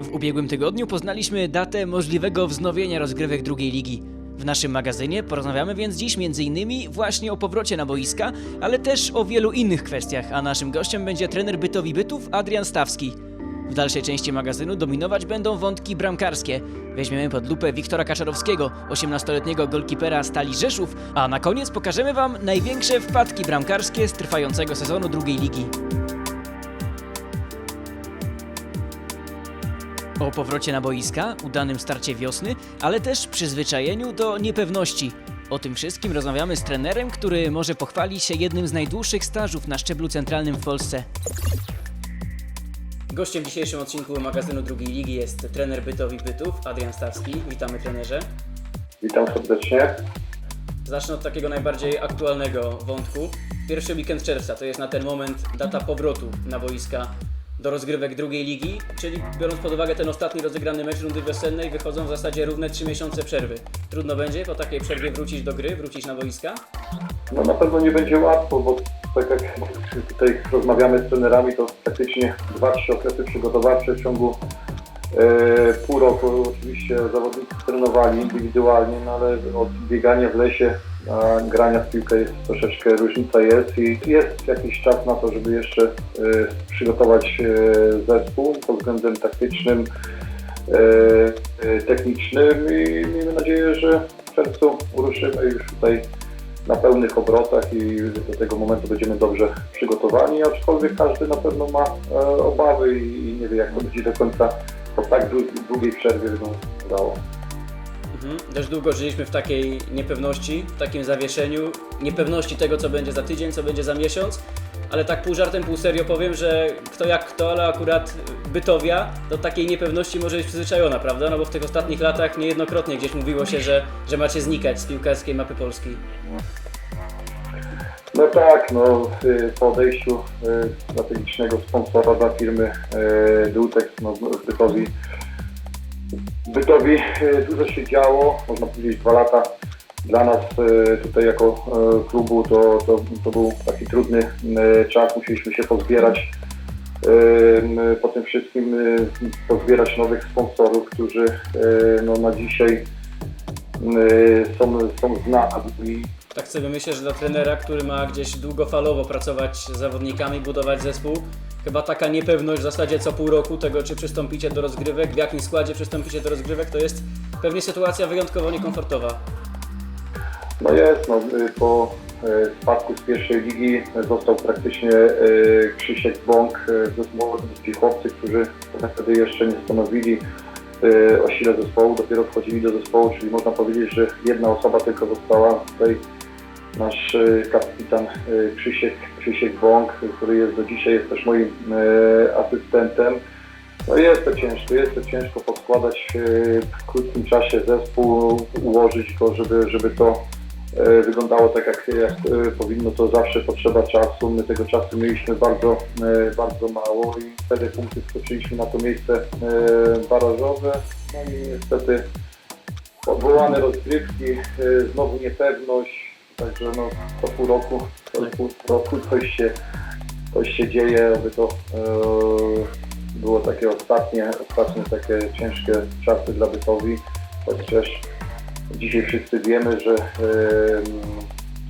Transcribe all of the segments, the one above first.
W ubiegłym tygodniu poznaliśmy datę możliwego wznowienia rozgrywek drugiej ligi. W naszym magazynie porozmawiamy więc dziś m.in. właśnie o powrocie na boiska, ale też o wielu innych kwestiach, a naszym gościem będzie trener bytowi bytów Adrian Stawski. W dalszej części magazynu dominować będą wątki bramkarskie. Weźmiemy pod lupę Wiktora Kaczarowskiego, 18-letniego golkipera Stali Rzeszów, a na koniec pokażemy Wam największe wpadki bramkarskie z trwającego sezonu drugiej ligi. O powrocie na boiska, udanym starcie wiosny, ale też przyzwyczajeniu do niepewności. O tym wszystkim rozmawiamy z trenerem, który może pochwalić się jednym z najdłuższych stażów na szczeblu centralnym w Polsce. Gościem w dzisiejszym odcinku magazynu drugiej ligi jest trener bytowi bytów, Adrian Stawski. Witamy trenerze. Witam serdecznie. Zacznę od takiego najbardziej aktualnego wątku. Pierwszy weekend czerwca to jest na ten moment data powrotu na boiska do rozgrywek drugiej ligi, czyli biorąc pod uwagę ten ostatni rozegrany mecz rundy wiosennej, wychodzą w zasadzie równe 3 miesiące przerwy. Trudno będzie po takiej przerwie wrócić do gry, wrócić na boiska? No na pewno nie będzie łatwo, bo tak jak tutaj rozmawiamy z trenerami, to praktycznie dwa, trzy okresy przygotowawcze w ciągu e, pół roku. Oczywiście zawodnicy trenowali indywidualnie, no ale od biegania w lesie grania w piłkę jest troszeczkę różnica jest i jest jakiś czas na to, żeby jeszcze e, przygotować e, zespół pod względem taktycznym, e, technicznym i miejmy nadzieję, że w czerwcu ruszymy już tutaj na pełnych obrotach i do tego momentu będziemy dobrze przygotowani, aczkolwiek każdy na pewno ma obawy i nie wie jak to będzie do końca po tak dłu- długiej przerwie wyglądało. Mhm. Dość długo żyliśmy w takiej niepewności, w takim zawieszeniu, niepewności tego, co będzie za tydzień, co będzie za miesiąc. Ale tak pół żartem, pół serio powiem, że kto jak kto, ale akurat Bytowia do takiej niepewności może być przyzwyczajona, prawda? No bo w tych ostatnich latach niejednokrotnie gdzieś mówiło się, że, że macie znikać z piłkarskiej mapy Polski. No tak, no po odejściu y, strategicznego sponsora dla firmy y, Dutex, no w Bytowi, dużo się działo, można powiedzieć dwa lata. Dla nas y, tutaj jako y, klubu to, to, to był taki trudny czas, musieliśmy się pozbierać po tym wszystkim pozbierać nowych sponsorów, którzy no, na dzisiaj są, są znani Tak sobie myślę, że dla trenera, który ma gdzieś długofalowo pracować z zawodnikami, budować zespół, chyba taka niepewność w zasadzie co pół roku tego, czy przystąpicie do rozgrywek, w jakim składzie przystąpicie do rozgrywek, to jest pewnie sytuacja wyjątkowo niekomfortowa. No jest, no, y, po y, spadku z pierwszej ligi został praktycznie y, Krzysiek Bąk, y, zespołowi chłopcy, którzy wtedy jeszcze nie stanowili y, o sile zespołu, dopiero wchodzili do zespołu, czyli można powiedzieć, że jedna osoba tylko została tutaj nasz y, kapitan y, Krzysiek, Krzysiek Bąk, który jest do dzisiaj jest też moim y, asystentem. No jest to ciężko, jest to ciężko poskładać y, w krótkim czasie zespół, ułożyć go, żeby, żeby to e, wyglądało tak jak, jak e, powinno, to zawsze potrzeba czasu. My tego czasu mieliśmy bardzo, e, bardzo mało i wtedy punkty skoczyliśmy na to miejsce e, barażowe. No i niestety odwołane rozgrywki, e, znowu niepewność, także no co pół roku, co pół roku coś się, coś się dzieje, aby to e, było takie ostatnie, ostatnie takie ciężkie czasy dla Bytowi, chociaż Dzisiaj wszyscy wiemy, że em,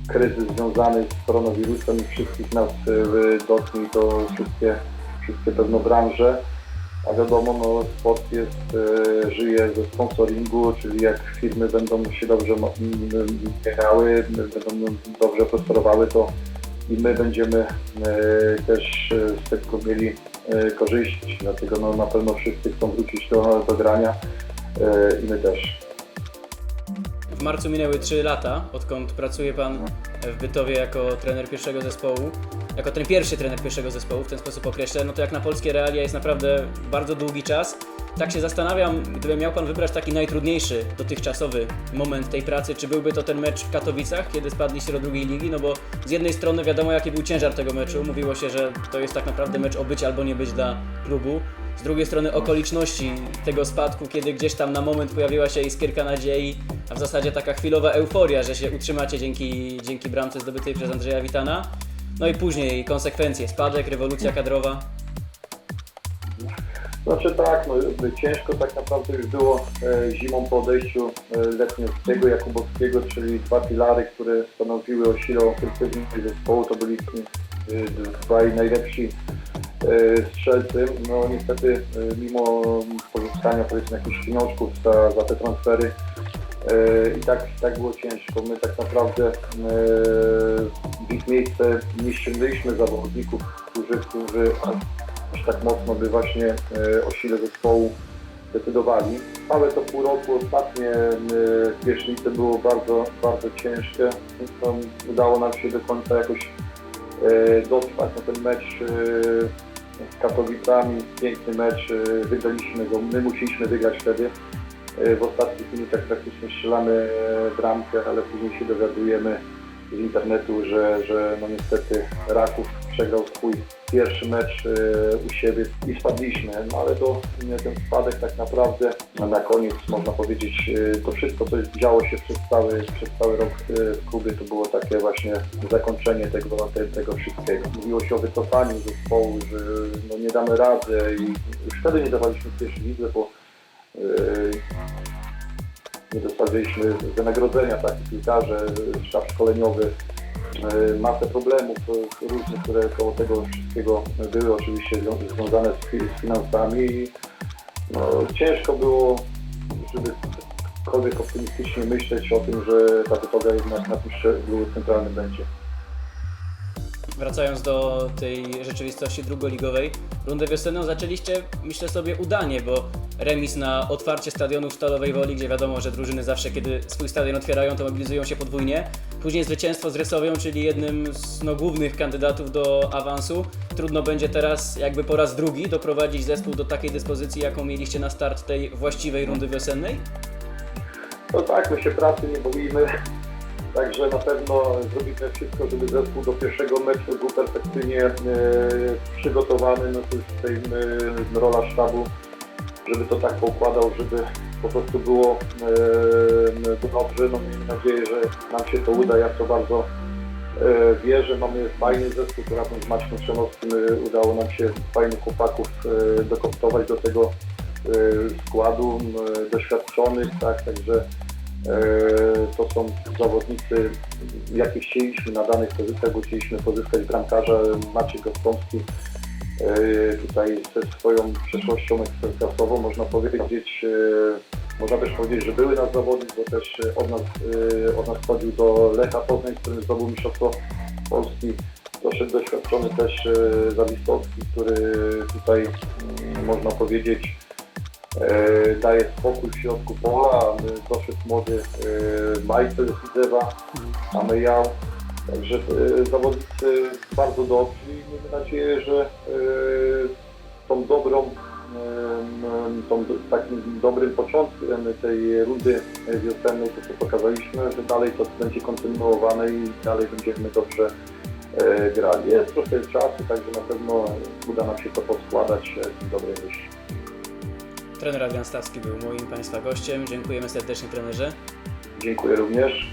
kryzys związany z koronawirusem wszystkich nas e, dotknie i to wszystkie, wszystkie pewno branże. A wiadomo, no, sport jest, e, żyje ze sponsoringu, czyli jak firmy będą się dobrze miały, będą dobrze prosperowały, to i my będziemy e, też e, z tego mieli korzyści. Dlatego no, na pewno wszyscy chcą wrócić do, do grania i my też. W marcu minęły 3 lata, odkąd pracuje Pan w Bytowie jako trener pierwszego zespołu, jako ten pierwszy trener pierwszego zespołu, w ten sposób określę, no to jak na polskie realia jest naprawdę bardzo długi czas. Tak się zastanawiam, gdyby miał Pan wybrać taki najtrudniejszy dotychczasowy moment tej pracy, czy byłby to ten mecz w Katowicach, kiedy spadliście do drugiej ligi, no bo z jednej strony wiadomo jaki był ciężar tego meczu, mówiło się, że to jest tak naprawdę mecz o być albo nie być dla klubu. Z drugiej strony okoliczności tego spadku, kiedy gdzieś tam na moment pojawiła się iskierka nadziei, a w zasadzie taka chwilowa euforia, że się utrzymacie dzięki, dzięki bramce zdobytej przez Andrzeja Witana. No i później konsekwencje, spadek, rewolucja kadrowa. Znaczy tak, no, ciężko tak naprawdę już było e, zimą po odejściu e, Letniowskiego, Jakubowskiego, czyli dwa filary, które stanowiły o sile ofensywnej zespołu, to byli e, dwaj najlepsi e, strzelcy. No niestety e, mimo pozyskania powiedzmy jakichś pieniążków za, za te transfery i tak, tak było ciężko. My tak naprawdę e, w ich miejsce nie ściągnęliśmy zawodników, którzy, którzy aż tak mocno by właśnie e, o sile zespołu decydowali. Całe to pół roku ostatnie e, pierwsznice było bardzo, bardzo ciężkie. Udało nam się do końca jakoś e, dotrwać na ten mecz e, z Katowicami. Piękny mecz, e, wygraliśmy go. My musieliśmy wygrać wtedy. E, W ostatnich minutach praktycznie strzelamy e, bramkę, ale później się dowiadujemy z internetu, że, że no niestety Raków przegrał swój pierwszy mecz e, u siebie i spadliśmy, no ale to ten spadek tak naprawdę na koniec można powiedzieć e, to wszystko co działo się przez cały, przez cały rok e, w klubie to było takie właśnie zakończenie tego, te, tego wszystkiego. Mówiło się o wycofaniu zespołu, że no, nie damy rady i już wtedy nie dawaliśmy pierwszej lidze, bo e, nie dostawiliśmy wynagrodzenia, tak, piłkarze, sztab szkoleniowy, e, masę problemów różnych, które koło tego wszystkiego były, oczywiście zwią- związane z, fi- z finansami. I, No, ciężko było, żeby cokolwiek optymistycznie myśleć o tym, że ta wypoga jednak na tym szczeblu centralnym będzie. Wracając do tej rzeczywistości drugoligowej, rundę wiosenną zaczęliście, myślę sobie, udanie, bo remis na otwarcie stadionu w Stalowej Woli, gdzie wiadomo, że drużyny zawsze, kiedy swój stadion otwierają, to mobilizują się podwójnie. Później zwycięstwo z Rysowią, czyli jednym z no, głównych kandydatów do awansu. Trudno będzie teraz, jakby po raz drugi, doprowadzić zespół do takiej dyspozycji, jaką mieliście na start tej właściwej rundy wiosennej? No tak, my się pracy nie boimy, także na pewno zrobimy wszystko, żeby zespół do pierwszego meczu był perfekcyjnie e, przygotowany. No to już tutaj e, rola sztabu, żeby to tak poukładał, żeby po prostu było e, dobrze. No miejmy nadzieję, że nam się to uda. Ja to bardzo e, wierzę. Mamy fajny zespół, razem z Maćkiem Trzemowskim e, udało nam się fajnych chłopaków e, dokoptować do tego e, składu e, doświadczonych, tak, także e, to są zawodnicy, jakie chcieliśmy na danych pozycjach, bo chcieliśmy pozyskać bramkarza Maciej Gostomski tutaj ze swoją przeszłością ekstraklasową, można powiedzieć, e, można też powiedzieć, że były nas zawodnik, bo też e, od nas, e, od nas chodził do Lecha Poznań, z którym zdobył mistrzostwo Polski. Doszedł doświadczony też e, Zawistowski, który tutaj mm, można powiedzieć e, daje spokój w środku pola. Doszedł młody e, Michael Sidzewa, mamy ja. Także e, zawodnicy bardzo dobrzy i miejmy nadzieję, że e, tą dobrą, em, tą, takim dobrym początkiem tej rundy wiosennej, to co pokazaliśmy, że dalej to będzie kontynuowane i dalej będziemy dobrze e, grali. Jest trochę czasu, także na pewno uda nam się to poskładać e, w dobrej myśli. Trener Adrian Stawski był moim Państwa gościem. Dziękujemy serdecznie trenerze. Dziękuję również.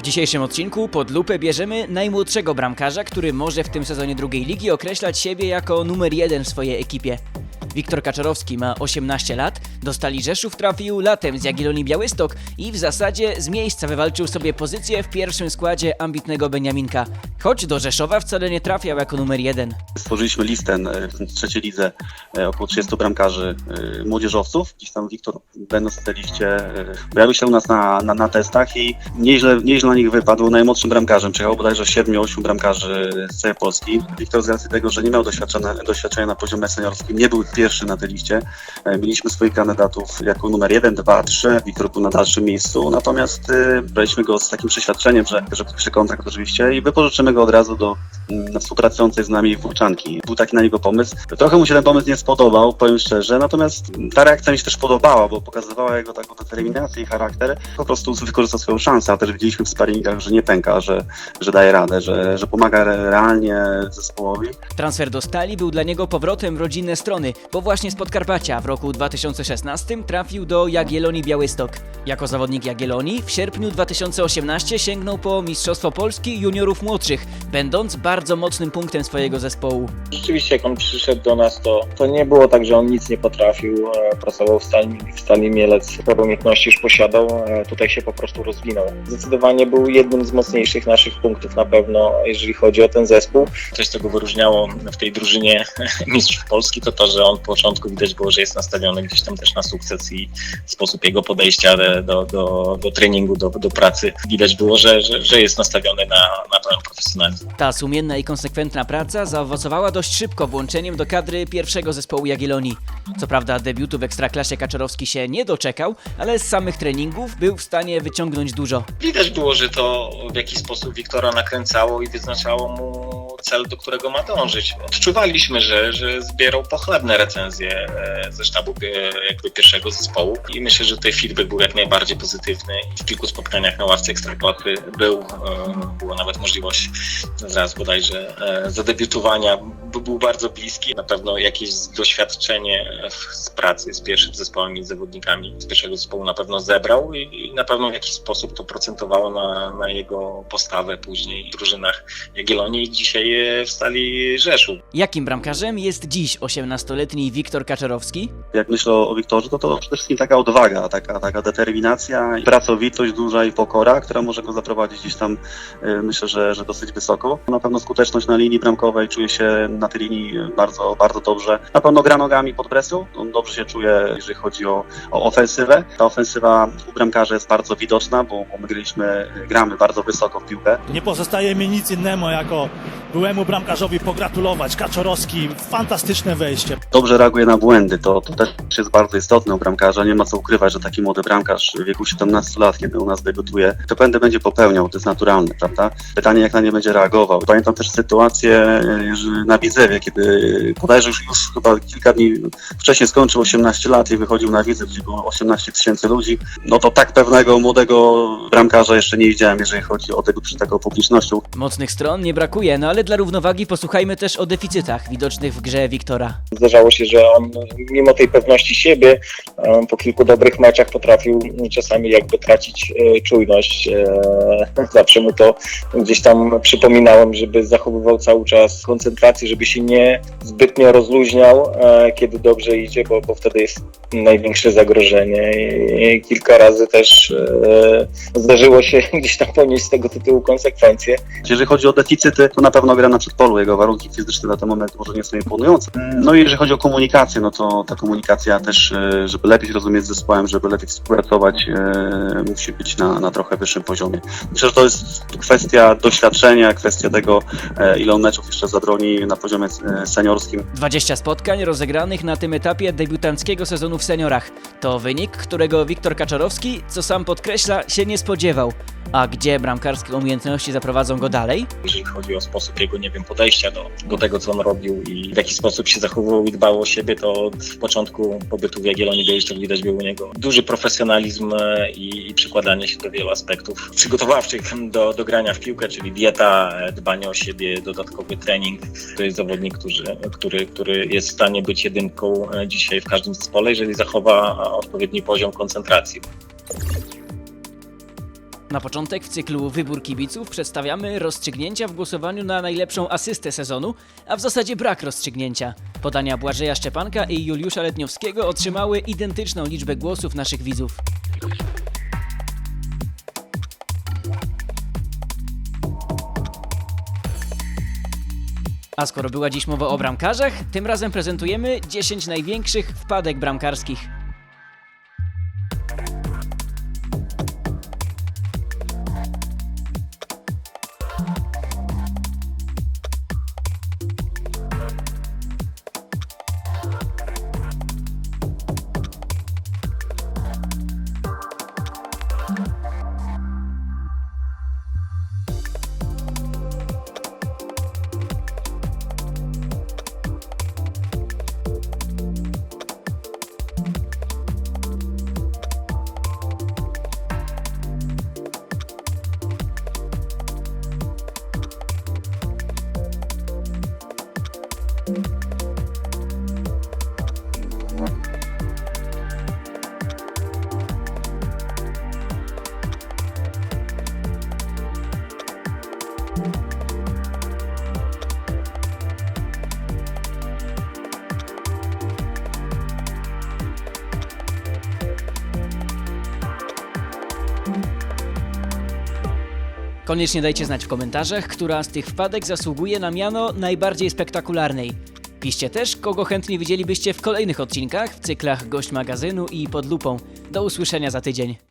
W dzisiejszym odcinku pod lupę bierzemy najmłodszego bramkarza, który może w tym sezonie drugiej ligi określać siebie jako numer jeden w swojej ekipie. Wiktor Kaczorowski ma 18 lat, do Stali Rzeszów trafił latem z Jagiellonii Białystok i w zasadzie z miejsca wywalczył sobie pozycję w pierwszym składzie ambitnego Beniaminka. Choć do Rzeszowa wcale nie trafiał jako numer jeden. Stworzyliśmy listę e, w trzeciej lidze e, około 30 bramkarzy e, młodzieżowców. Gdzieś tam Wiktor, będąc na tej liście, pojawił się u nas na, na, na testach i nieźle, nieźle na nich wypadł. Najmłodszym bramkarzem przyjechało bodajże 7-8 bramkarzy z całej Polski. Wiktor z racji tego, że nie miał doświadczenia, doświadczenia na poziomie seniorskim, nie był pierwszy na tej liście. E, Mieliśmy swoich kandydatów jako numer 1, 2, 3. Wiktor był na dalszym miejscu, natomiast e, braliśmy go z takim przeświadczeniem, że, że podpisze kontrakt oczywiście i wypożyczymy go od razu do mm, współpracującej z nami Włóczanki. Był taki na niego pomysł. Trochę mu się ten pomysł nie spodobał, powiem szczerze, natomiast ta reakcja mi się też podobała, bo pokazywała jego taką determinację i charakter. Po prostu wykorzystał swoją szansę, a też widzieliśmy w sparingach, że nie pęka, że, że daje radę, że, że pomaga re- realnie zespołowi. Transfer do Stali był dla niego powrotem w rodzinne strony, bo właśnie z Podkarpacia w roku 2016 trafił do Jagiellonii Białystok. Jako zawodnik Jagiellonii w sierpniu 2018 sięgnął po Mistrzostwo Polski juniorów młodszych, będąc bardzo mocnym punktem swojego zespołu. Rzeczywiście, jak on przyszedł do nas, to, to nie było tak, że on nic nie potrafił. E, Pracował w Stali, w Stali Mielec, sporo umiejętności już posiadał. e, Tutaj się po prostu rozwinął. Zdecydowanie był jednym z mocniejszych naszych punktów na pewno, jeżeli chodzi o ten zespół. Coś, co go wyróżniało w tej drużynie mistrzów Polski, to to, że on w początku widać było, że jest nastawiony gdzieś tam też na sukces i sposób jego podejścia do, do, do, do treningu, do, do pracy. Widać było, że, że, że jest nastawiony na, na pełen profesjonalizm. Ta sumienna i konsekwentna praca zaowocowała dość szybko włączeniem do kadry pierwszego zespołu Jagiellonii. Co prawda debiutu w Ekstraklasie Kaczorowski się nie doczekał, ale z samych treningów był w stanie wyciągnąć dużo. Widać było, że to w jakiś sposób Wiktora nakręcało i wyznaczało mu cel, do którego ma dążyć. Odczuwaliśmy, że, że zbierał pochlebne recenzje e, ze sztabu e, jakby pierwszego zespołu i myślę, że tutaj feedback był jak najbardziej pozytywny w kilku spotkaniach na ławce Ekstraklasy był, e, była nawet możliwość zaraz bodajże zadebiutowania. By- Był bardzo bliski, na pewno jakieś doświadczenie z pracy z pierwszym zespołem i z zawodnikami z pierwszego zespołu na pewno zebrał i, i na pewno w jakiś sposób to procentowało na, na jego postawę później w drużynach Jagiellonii i dzisiaj e, w Stali Rzeszów. Jakim bramkarzem jest dziś 18-letni Wiktor Kaczorowski? Jak myślę o, Wiktorze, to to przede wszystkim taka odwaga, taka, taka determinacja, i pracowitość duża i pokora, która może go zaprowadzić gdzieś tam, e, myślę, że, że dosyć wysoko. Na pewno skuteczność na linii bramkowej, czuje się na tej linii bardzo, bardzo dobrze. Na pewno gra nogami pod presją, on dobrze się czuje, jeżeli chodzi o, o ofensywę. Ta ofensywa u bramkarza jest bardzo widoczna, bo, bo my graliśmy, gramy bardzo wysoko w piłkę. Nie pozostaje mi nic innego, jako byłemu bramkarzowi pogratulować. Kaczorowski, fantastyczne wejście. dobrze reaguje na błędy. To, to też jest bardzo istotne u bramkarza. Nie ma co ukrywać, że taki młody bramkarz w wieku 17 lat, kiedy u nas debiutuje, te błędy będzie popełniał, to jest naturalne, prawda? Pytanie, jak na nie będzie reagował. Pamiętam też sytuację e, że na Widzewie, kiedy bodajże już, już chyba kilka dni wcześniej skończył 18 lat i wychodził na Widzew, gdzie było 18 tysięcy ludzi. No to tak pewnego młodego bramkarza jeszcze nie widziałem, jeżeli chodzi o przed taką publicznością. Mocnych stron nie brakuje, no ale dla równowagi posłuchajmy też o deficytach widocznych w grze Wiktora. Zdarzało się, że on mimo tej pewności siebie e, po kilku dobrych meczach potrafił czasami jakby tracić e, czujność. E, Zawsze mu to gdzieś tam przypominałem, żeby zachowywał cały czas koncentrację, żeby się nie zbytnio rozluźniał, kiedy dobrze idzie, bo, bo wtedy jest największe zagrożenie. I kilka razy też zdarzyło się gdzieś tam ponieść z tego tytułu konsekwencje. Jeżeli chodzi o deficyty, to na pewno gra na przedpolu. Jego warunki fizyczne na ten moment może nie są imponujące. No i jeżeli chodzi o komunikację, no to ta komunikacja też, e, żeby lepiej się rozumieć z zespołem, żeby lepiej współpracować, e, musi być na, na trochę wyższym poziomie. Myślę, że to jest kwestia doświadczenia, kwestia tego, e, ile on meczów jeszcze zabroni na poziomie seniorskim. 20 spotkań rozegranych na tym etapie debiutanckiego sezonu w seniorach. To wynik, którego Wiktor Kaczorowski, co sam podkreśla, się nie spodziewał. A gdzie bramkarskie umiejętności zaprowadzą go dalej? jeżeli chodzi o sposób jego, nie wiem, podejścia do, do tego, co on robił i w jaki sposób się zachowywał i dbał o siebie, to od początku pobytu w Jagiellonii Białystok widać był u niego duży profesjonalizm e, i, i przykładanie się do wielu aspektów przygotowawczych do, do grania w piłkę, czyli dieta, e, dbanie o siebie, dodatkowy trening. To jest zawodnik, który, który, który jest w stanie być jedynką e, dzisiaj w każdym zespole, jeżeli zachowa odpowiedni poziom koncentracji. Na początek w cyklu Wybór Kibiców przedstawiamy rozstrzygnięcia w głosowaniu na najlepszą asystę sezonu, a w zasadzie brak rozstrzygnięcia. Podania Błażeja Szczepanka i Juliusza Letniowskiego otrzymały identyczną liczbę głosów naszych widzów. A skoro była dziś mowa o bramkarzach, tym razem prezentujemy 10 największych wpadek bramkarskich. Koniecznie dajcie znać w komentarzach, która z tych wpadek zasługuje na miano najbardziej spektakularnej. Piszcie też, kogo chętnie widzielibyście w kolejnych odcinkach w cyklach Gość Magazynu i Pod Lupą. Do usłyszenia za tydzień.